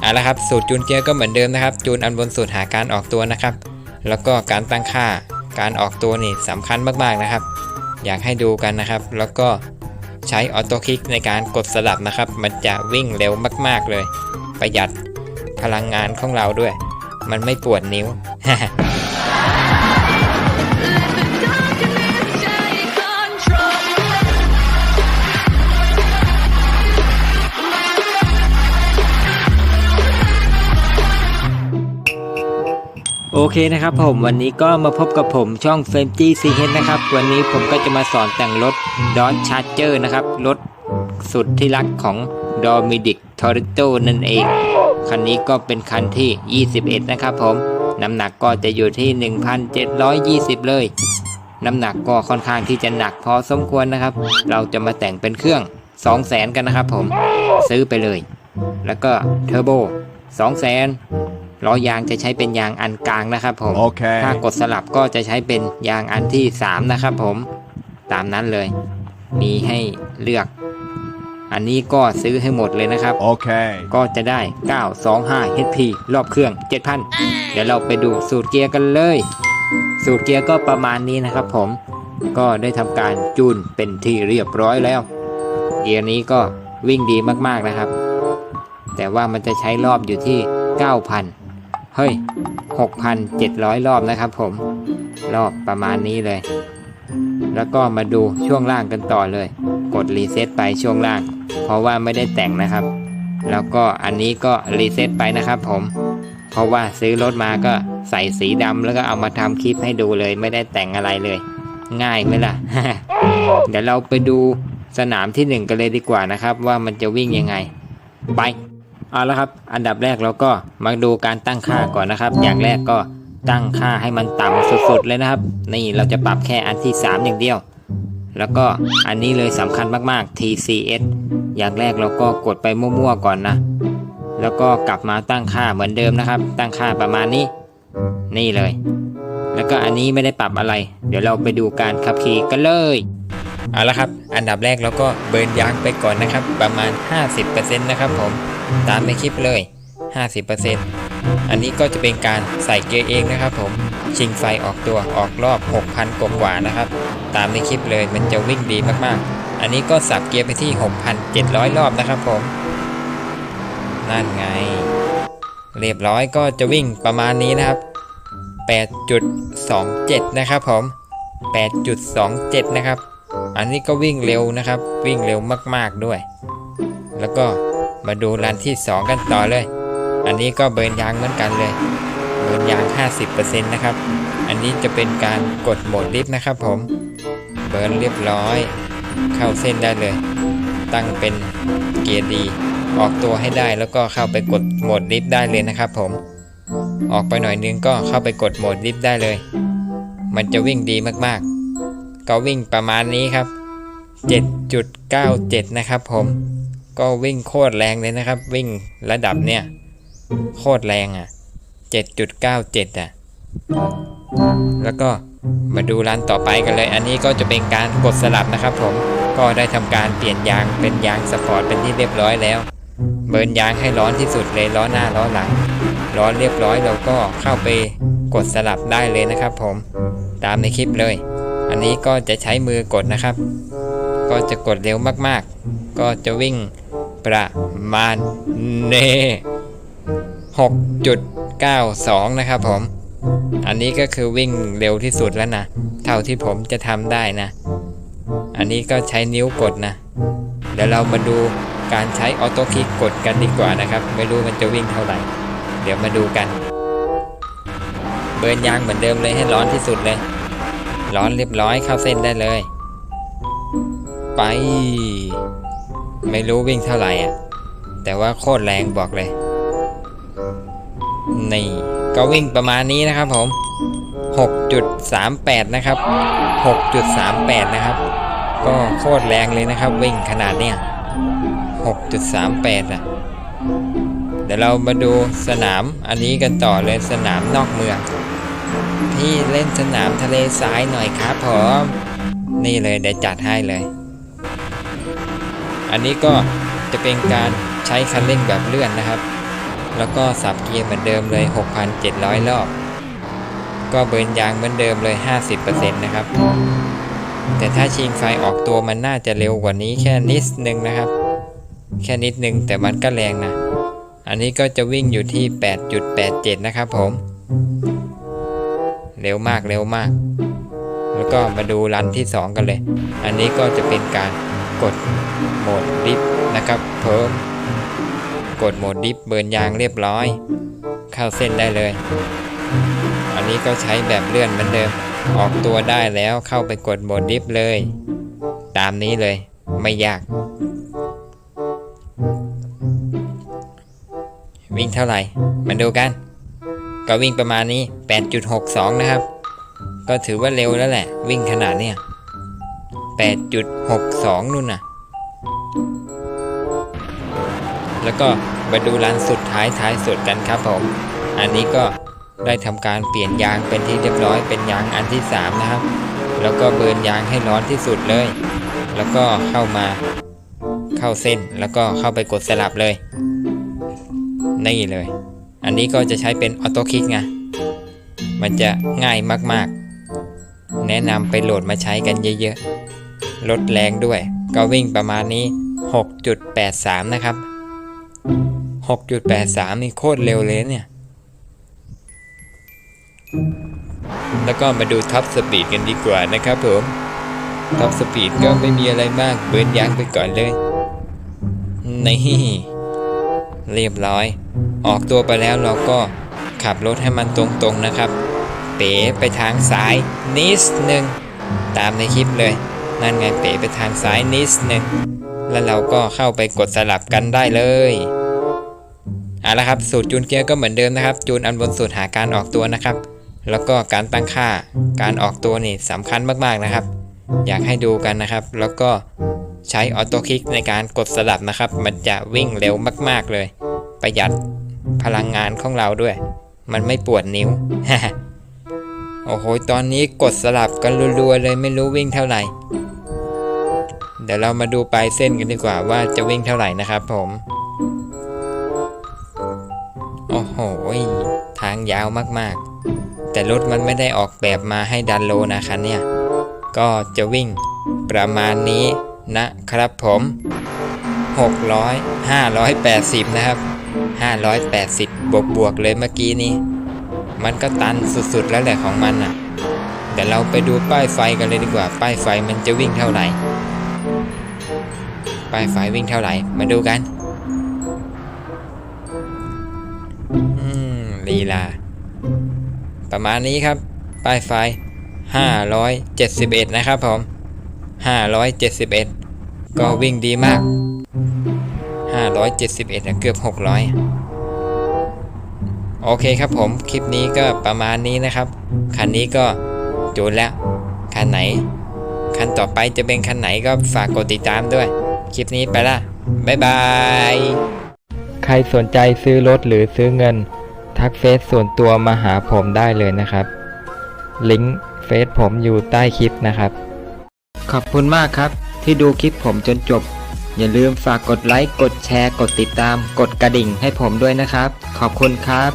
เอาละครับสูตรจูนเกียร์ก็เหมือนเดิมนะครับ จูนอันบนสุดหาการออกตัวนะครับ แล้วก็การตั้งค่าการออกตัวนี่สำคัญมากๆนะครับ อยากให้ดูกันนะครับ แล้วก็ใช้ออโต้คลิกในการกดสลับนะครับ มันจะวิ่งเร็วมากๆเลย ประหยัดพลังงานของเราด้วย มันไม่ปวดนิ้ว โอเคนะครับผมวันนี้ก็มาพบกับผมช่อง f a m g c h นะครับ วันนี้ผมก็จะมาสอนแต่งรถ Dodge Charger นะครับ รถสุดที่รักของ Dominic Toretto นั่นเอง คันนี้ก็เป็นคันที่ 21 นะครับผม น้ำหนักก็จะอยู่ที่ 1,720 เลย น้ำหนักก็ค่อนข้างที่จะหนักพอสมควรนะครับ เราจะมาแต่งเป็นเครื่อง 200,000 กันนะครับผมซื้อไปเลย แล้วก็เทอร์โบ200,000 ล้อยางจะใช้เป็นยางอันกลางนะครับผม Okay. ถ้ากดสลับก็จะใช้เป็นยางอันที่ 3 นะครับผม ตามนั้นเลย มีให้เลือก อันนี้ก็ซื้อให้หมดเลยนะครับ Okay. ก็จะได้ 925 HP รอบเครื่อง 7,000 เดี๋ยวเราไปดูสูตรเกียร์กันเลย สูตรเกียร์ก็ประมาณนี้นะครับผม ก็ได้ทำการจูนเป็นที่เรียบร้อยแล้ว เกียร์นี้ก็วิ่งดีมากๆนะครับ แต่ว่ามันจะใช้รอบอยู่ที่ 9,000 เฮ้ย 6,700 รอบนะครับผม รอบประมาณนี้เลย แล้วก็มาดูช่วงล่างกันต่อเลย กดรีเซ็ตไปช่วงล่าง เพราะว่าไม่ได้แต่งนะครับ แล้วก็อันนี้ก็รีเซ็ตไปนะครับผม เพราะว่าซื้อรถมาก็ใส่สีดำแล้วก็เอามาทำคลิปให้ดูเลย ไม่ได้แต่งอะไรเลย ง่ายไหมล่ะ เดี๋ยวเราไปดูสนามที่หนึ่งกันเลยดีกว่านะครับ ว่ามันจะวิ่งยังไง ไป เอาละครับ อันดับแรกเราก็มาดูการตั้งค่าก่อนนะครับ อย่างแรกก็ตั้งค่าให้มันต่ำสุดๆเลยนะครับ นี่เราจะปรับแค่อันที่ 3 อย่างเดียว แล้วก็อันนี้เลยสำคัญมากๆ TCS อย่างแรกเราก็กดไปมั่วๆก่อนนะ แล้วก็กลับมาตั้งค่าเหมือนเดิมนะครับ ตั้งค่าประมาณนี้ นี่เลย แล้วก็อันนี้ไม่ได้ปรับอะไร เดี๋ยวเราไปดูการขับขี่กันเลยเอาละครับ อันดับแรกเราก็เบิร์นยางไปก่อนนะครับ ประมาณ 50%นะครับผม ตามในคลิปเลย 50%อันนี้ก็จะเป็นการใส่เกียร์เองนะครับผม ชิงไฟออกตัวออกรอบ 6,000 กว่าๆนะครับ ตามในคลิปเลยมันจะวิ่งดีมากๆ อันนี้ก็สับเกียร์ไปที่ 6,700 รอบนะครับผม นั่นไง เรียบร้อยก็จะวิ่งประมาณนี้นะครับ 8.27 นะครับผม 8.27 นะครับ อันนี้ก็วิ่งเร็วนะครับ วิ่งเร็วมากๆด้วย แล้วก็ มาดูรันที่ 2 กันต่อเลย อันนี้ก็เบิร์นยางเหมือนกันเลย เบิร์นยาง 50%นะครับ อันนี้จะเป็นการกดโหมดลิฟต์นะครับผม เบิร์นเรียบร้อย เข้าเส้นได้เลย ตั้งเป็นเกียร์ดี ออกตัวให้ได้แล้วก็เข้าไปกดโหมดลิฟต์ได้เลยนะครับผม ออกไปหน่อยนึงก็เข้าไปกดโหมดลิฟต์ได้เลย มันจะวิ่งดีมากๆ ก็วิ่งประมาณนี้ครับ 7.97 นะครับผม ก็วิ่งโคตรแรงเลยนะครับ วิ่งระดับเนี้ยโคตรแรงอะ 7.97 อะ แล้วก็มาดูร้านต่อไปกันเลย อันนี้ก็จะเป็นการกดสลับนะครับผมก็ได้ทำการเปลี่ยนยางเป็นยางสปอร์ตเป็นที่เรียบร้อยแล้ว เบิร์นยางให้ร้อนที่สุดเลยล้อหน้าล้อหลังร้อนเรียบร้อยเราก็เข้าไปกดสลับได้เลยนะครับ ผมตามในคลิปเลย อันนี้ก็จะใช้มือกดนะครับ ก็จะกดเร็วมากๆ ก็จะวิ่ง ประมาณเน่6.92 นะครับผม อันนี้ก็คือวิ่งเร็วที่สุดแล้วนะ เท่าที่ผมจะทำได้นะ อันนี้ก็ใช้นิ้วกดนะ เดี๋ยวเรามาดูการใช้ออโต้คลิกกดกันดีกว่านะครับ ไม่รู้มันจะวิ่งเท่าไหร่ เดี๋ยวมาดูกัน เบิร์นยางเหมือนเดิมเลยให้ร้อนที่สุดเลย ร้อนเรียบร้อยเข้าเส้นได้เลย ไป ไม่รู้วิ่งเท่าไหร่อะ แต่ว่าโคตรแรงบอกเลย นี่ ก็วิ่งประมาณนี้นะครับผม 6.38 นะครับ 6.38 นะครับ ก็โคตรแรงเลยนะครับ วิ่งขนาดเนี้ย6.38 อะ เดี๋ยวเรามาดูสนามอันนี้กันต่อเลยสนามนอกเมืองพี่เล่นสนามทะเลทรายหน่อยครับผม นี่เลยเดี๋ยวจัดให้เลย อันนี้ก็จะเป็นการใช้คันเร่งแบบเลื่อนนะครับ แล้วก็สับเกียร์เหมือนเดิมเลย 6,700 รอบ ก็เบิร์นยางเหมือนเดิมเลย 50%นะครับ แต่ถ้าชิงไฟออกตัวมันน่าจะเร็วกว่านี้แค่นิดนึงนะครับ แค่นิดนึงแต่มันก็แรงนะ อันนี้ก็จะวิ่งอยู่ที่ 8.87 นะครับผม เร็วมากเร็วมาก แล้วก็มาดูรันที่ 2 กันเลย อันนี้ก็จะเป็นการ กดโหมดดิฟนะครับเพิ่มกดโหมดดิฟเบิร์นยางเรียบร้อย เข้าเส้นได้เลย อันนี้ก็ใช้แบบเลื่อนเหมือนเดิม ออกตัวได้แล้วเข้าไปกดโหมดดิฟเลย ตามนี้เลยไม่ยาก วิ่งเท่าไหร่ มาดูกัน ก็วิ่งประมาณนี้ 8.62 นะครับ ก็ถือว่าเร็วแล้วแหละ วิ่งขนาดเนี้ย 8.62 นู่นน่ะ แล้วก็มาดูรันสุดท้ายท้ายสุดกันครับผม อันนี้ก็ได้ทำการเปลี่ยนยางเป็นที่เรียบร้อยเป็นยางอันที่ 3 นะครับ แล้วก็เบิร์นยางให้ร้อนที่สุดเลย แล้วก็เข้ามาเข้าเส้นแล้วก็เข้าไปกดสลับเลย นี่เลย อันนี้ก็จะใช้เป็นออโต้คลิกไง มันจะง่ายมากๆ แนะนำไปโหลดมาใช้กันเยอะๆ ลดแรงด้วย ก็วิ่งประมาณนี้ 6.83 นะครับ 6.83 นี่โคตรเร็วเลยเนี่ย แล้วก็มาดูท็อปสปีดกันดีกว่านะครับผมท็อปสปีดก็ไม่มีอะไรมากเบิร์นยางไปก่อนเลยนี่เรียบร้อย ออกตัวไปแล้วเราก็ขับรถให้มันตรงๆนะครับ เป๋ไปทางซ้ายนิดหนึ่งตามในคลิปเลย นั่นไงเป๋ไปทางซ้ายนิดหนึ่งแล้วเราก็เข้าไปกดสลับกันได้เลยเอาละครับสูตรจูนเกียร์ก็เหมือนเดิมนะครับ จูนอันบนสุดหาการออกตัวนะครับ แล้วก็การตั้งค่าการออกตัวนี่สำคัญมากๆนะครับ อยากให้ดูกันนะครับ แล้วก็ใช้ออโต้คลิกในการกดสลับนะครับ มันจะวิ่งเร็วมากๆเลย ประหยัดพลังงานของเราด้วย มันไม่ปวดนิ้วโอ้โห ตอนนี้กดสลับกันรัวๆเลยไม่รู้วิ่งเท่าไหร่ ดี๋ยวเรามาดูปลายเส้นกันดีกว่าว่าจะวิ่งเท่าไหร่นะครับผม โอ้โห ทางยาวมากๆ แต่รถมันไม่ได้ออกแบบมาให้ดันโลนะคะเนี่ย ก็จะวิ่งประมาณนี้นะครับผม 600 580 นะครับ 580 บวกบวกเลยเมื่อกี้นี้ มันก็ตันสุดๆแล้วแหละของมันอะเดี๋ยวเราไปดูป้ายไฟกันเลยดีกว่า ป้ายไฟมันจะวิ่งเท่าไหร่ ป้ายไฟวิ่งเท่าไหร่ มาดูกัน อืมลีลา ประมาณนี้ครับป้ายไฟ571 นะครับผม 571 ก็วิ่งดีมาก 571อะเกือบ 600อะโอเคครับผม คลิปนี้ก็ประมาณนี้นะครับ คันนี้ก็จูนแล้ว คันไหน คันต่อไปจะเป็นคันไหนก็ฝากกดติดตามด้วย คลิปนี้ไปละบ๊ายบาย ใครสนใจซื้อรถหรือซื้อเงิน ทักเฟซส่วนตัวมาหาผมได้เลยนะครับ ลิงก์เฟซผมอยู่ใต้คลิปนะครับ ขอบคุณมากครับ ที่ดูคลิปผมจนจบ อย่าลืมฝากกดไลค์ กดแชร์ กดติดตาม กดกระดิ่งให้ผมด้วยนะครับ ขอบคุณครับ